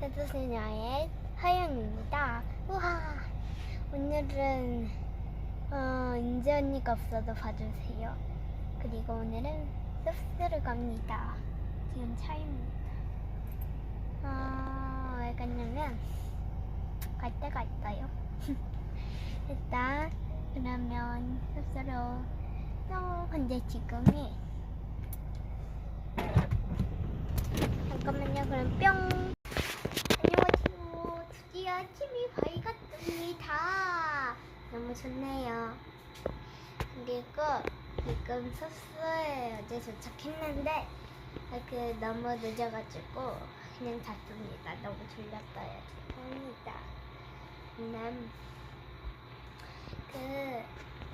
테드스녀의 하영입니다. 우와, 오늘은 어, 은지 언니가 없어도 봐주세요. 그리고 오늘은 습스를 갑니다. 지금 차입니다. 어, 왜 갔냐면 갈 데가 있어요. 일단 그러면 습스로 뿅 근데 지금이 잠깐만요. 그럼 뿅. 아침이 밝았습니다. 너무 좋네요. 그리고 지금 숙소에 어제 도착했는데 그 너무 늦어가지고 그냥 잤습니다. 너무 졸렸어요. 죄송합니다. 난 그,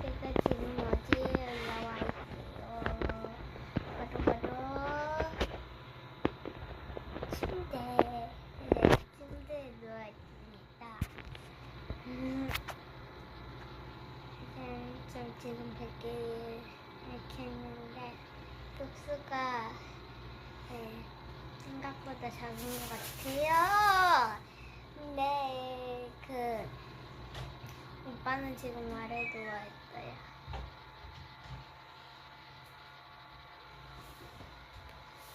제가 지금 어디에 올라와 있어요? 바로 바로 침대, 네, 침대에 누워 있습니다. 음, 네, 저 지금 베개를 이렇게 했는데 독수가 네, 생각보다 작은 것 같아요. 근데 그 오빠는 지금 아래 누워 있어요.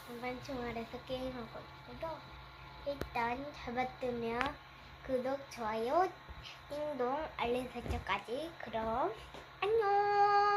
반반충 아래서 게임하고 있고요. 일단 잡아두면 구독, 좋아요, 띵동, 알림 설정까지. 그럼 爱你